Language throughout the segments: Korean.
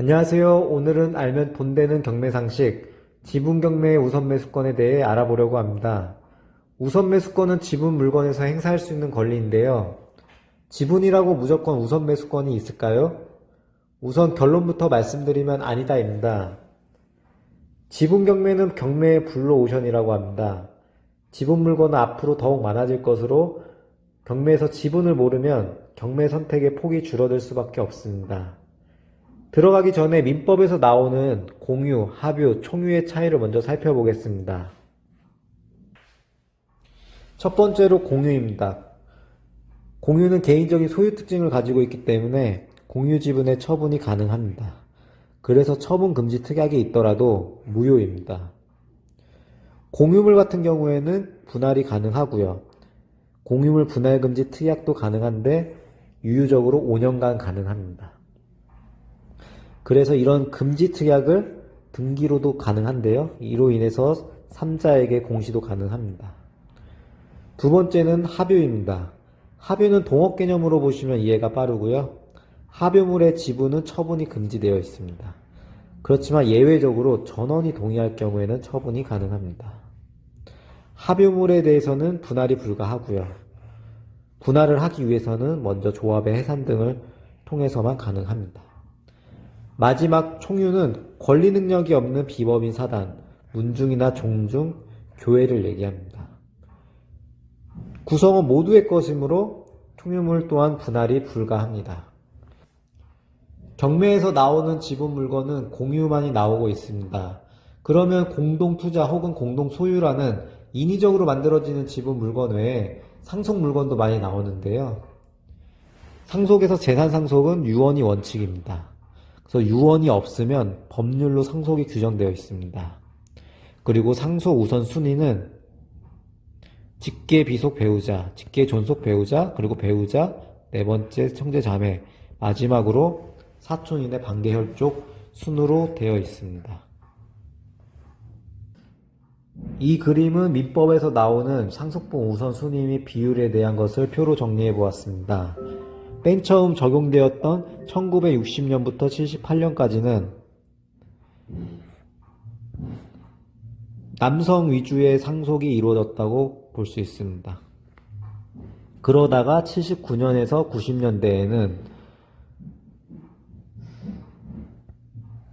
안녕하세요. 오늘은 알면 돈 되는 경매 상식, 지분 경매의 우선 매수권에 대해 알아보려고 합니다. 우선 매수권은 지분 물건에서 행사할 수 있는 권리인데요. 지분이라고 무조건 우선 매수권이 있을까요? 우선 결론부터 말씀드리면 아니다입니다. 지분 경매는 경매의 블루오션이라고 합니다. 지분 물건은 앞으로 더욱 많아질 것으로 경매에서 지분을 모르면 경매 선택의 폭이 줄어들 수밖에 없습니다. 들어가기 전에 민법에서 나오는 공유, 합유, 총유의 차이를 먼저 살펴보겠습니다. 첫 번째로 공유입니다. 공유는 개인적인 소유 특징을 가지고 있기 때문에 공유 지분의 처분이 가능합니다. 그래서 처분 금지 특약이 있더라도 무효입니다. 공유물 같은 경우에는 분할이 가능하고요. 공유물 분할 금지 특약도 가능한데 유유적으로 5년간 가능합니다. 그래서 이런 금지 특약을 등기로도 가능한데요. 이로 인해서 3자에게 공시도 가능합니다. 두 번째는 합유입니다. 합유는 동업 개념으로 보시면 이해가 빠르고요. 합유물의 지분은 처분이 금지되어 있습니다. 그렇지만 예외적으로 전원이 동의할 경우에는 처분이 가능합니다. 합유물에 대해서는 분할이 불가하고요. 분할을 하기 위해서는 먼저 조합의 해산 등을 통해서만 가능합니다. 마지막 총유는 권리 능력이 없는 비법인 사단, 문중이나 종중, 교회를 얘기합니다. 구성은 모두의 것이므로 총유물 또한 분할이 불가합니다. 경매에서 나오는 지분 물건은 공유만이 나오고 있습니다. 그러면 공동 투자 혹은 공동 소유라는 인위적으로 만들어지는 지분 물건 외에 상속 물건도 많이 나오는데요. 상속에서 재산 상속은 유언이 원칙입니다. 그래서 유언이 없으면 법률로 상속이 규정되어 있습니다. 그리고 상속 우선 순위는 직계 비속 배우자, 직계 존속 배우자, 그리고 배우자, 네 번째 형제 자매, 마지막으로 사촌인의 반계혈족 순으로 되어 있습니다. 이 그림은 민법에서 나오는 상속분 우선 순위 및 비율에 대한 것을 표로 정리해 보았습니다. 맨 처음 적용되었던 1960년부터 78년까지는 남성 위주의 상속이 이루어졌다고 볼 수 있습니다. 그러다가 79년에서 90년대에는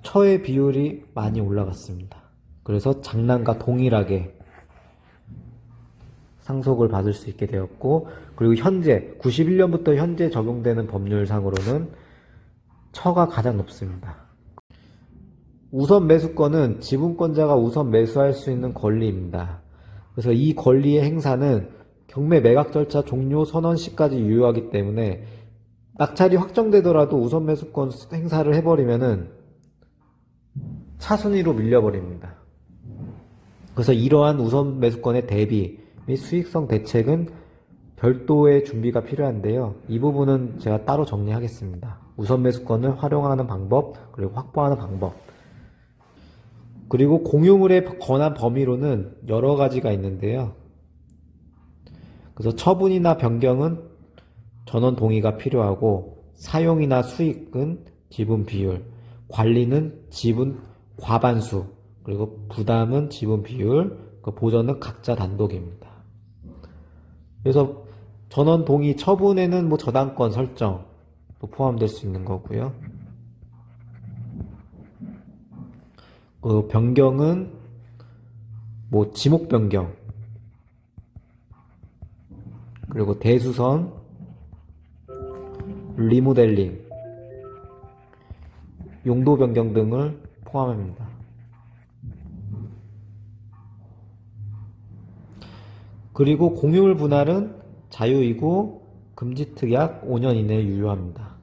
처의 비율이 많이 올라갔습니다. 그래서 장남과 동일하게 상속을 받을 수 있게 되었고, 그리고 현재, 91년부터 현재 적용되는 법률상으로는 처가 가장 높습니다. 우선 매수권은 지분권자가 우선 매수할 수 있는 권리입니다. 그래서 이 권리의 행사는 경매 매각 절차 종료 선언 시까지 유효하기 때문에 낙찰이 확정되더라도 우선 매수권 행사를 해버리면은 차순위로 밀려버립니다. 그래서 이러한 우선 매수권의 대비 및 수익성 대책은 별도의 준비가 필요한데요. 이 부분은 제가 따로 정리하겠습니다. 우선 매수권을 활용하는 방법, 그리고 확보하는 방법. 그리고 공유물에 관한 범위로는 여러 가지가 있는데요. 그래서 처분이나 변경은 전원 동의가 필요하고 사용이나 수익은 지분 비율, 관리는 지분 과반수, 그리고 부담은 지분 비율, 그 보전은 각자 단독입니다. 그래서 전원 동의 처분에는 뭐 저당권 설정 도 포함될 수 있는 거고요. 그 변경은 뭐 지목 변경 그리고 대수선 리모델링 용도 변경 등을 포함합니다. 그리고 공유물 분할은 자유이고 금지특약 5년 이내에 유효합니다.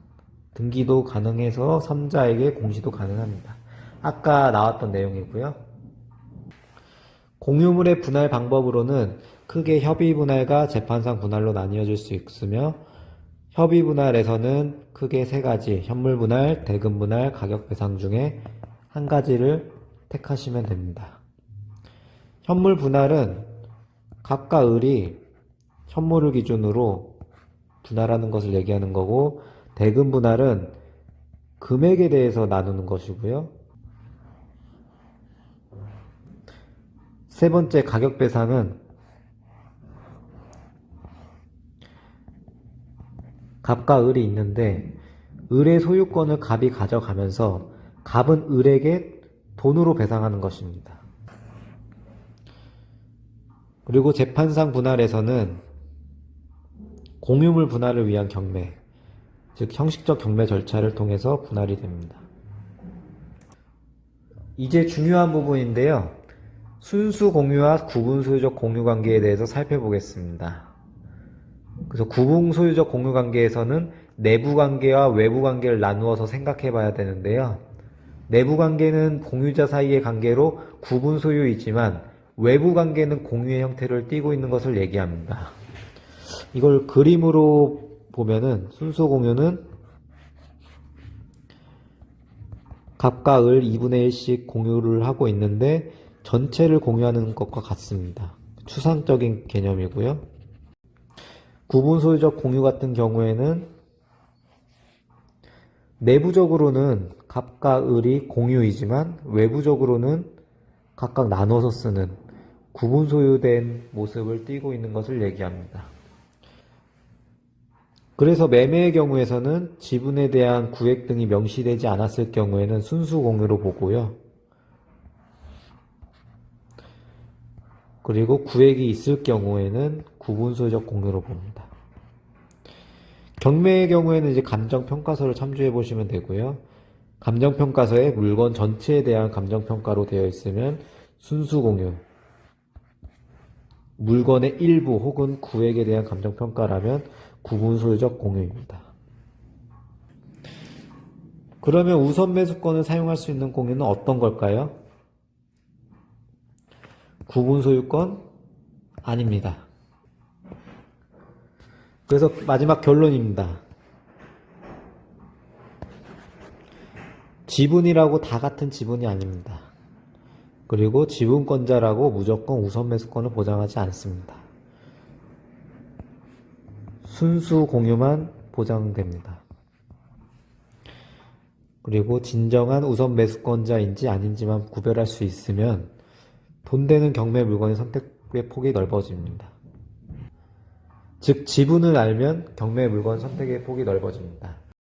등기도 가능해서 3자에게 공시도 가능합니다. 아까 나왔던 내용이고요. 공유물의 분할 방법으로는 크게 협의 분할과 재판상 분할로 나뉘어질 수 있으며 협의 분할에서는 크게 세 가지 현물 분할, 대금 분할, 가격 배상 중에 한 가지를 택하시면 됩니다. 현물 분할은 갑과 을이 현물을 기준으로 분할하는 것을 얘기하는 거고 대금 분할은 금액에 대해서 나누는 것이고요. 세 번째 가격 배상은 갑과 을이 있는데 을의 소유권을 갑이 가져가면서 갑은 을에게 돈으로 배상하는 것입니다. 그리고 재판상 분할에서는 공유물 분할을 위한 경매, 즉 형식적 경매 절차를 통해서 분할이 됩니다. 이제 중요한 부분인데요. 순수 공유와 구분 소유적 공유 관계에 대해서 살펴보겠습니다. 그래서 구분 소유적 공유 관계에서는 내부 관계와 외부 관계를 나누어서 생각해 봐야 되는데요. 내부 관계는 공유자 사이의 관계로 구분 소유이지만 외부 관계는 공유의 형태를 띠고 있는 것을 얘기합니다. 이걸 그림으로 보면은 순수 공유는 갑과 을 2분의 1씩 공유를 하고 있는데 전체를 공유하는 것과 같습니다. 추상적인 개념이고요. 구분 소유적 공유 같은 경우에는 내부적으로는 갑과 을이 공유이지만 외부적으로는 각각 나눠서 쓰는 구분 소유된 모습을 띠고 있는 것을 얘기합니다. 그래서 매매의 경우에서는 지분에 대한 구획 등이 명시되지 않았을 경우에는 순수 공유로 보고요. 그리고 구획이 있을 경우에는 구분 소유적 공유로 봅니다. 경매의 경우에는 이제 감정평가서를 참조해 보시면 되고요. 감정평가서에 물건 전체에 대한 감정평가로 되어 있으면 순수 공유, 물건의 일부 혹은 구획에 대한 감정평가라면 구분 소유적 공유입니다. 그러면 우선 매수권을 사용할 수 있는 공유는 어떤 걸까요? 구분 소유권 아닙니다. 그래서 마지막 결론입니다. 지분이라고 다 같은 지분이 아닙니다. 그리고 지분권자라고 무조건 우선 매수권을 보장하지 않습니다. 순수 공유만 보장됩니다. 그리고 진정한 우선 매수권자인지 아닌지만 구별할 수 있으면 돈 되는 경매 물건의 선택의 폭이 넓어집니다. 즉 지분을 알면 경매 물건 선택의 폭이 넓어집니다.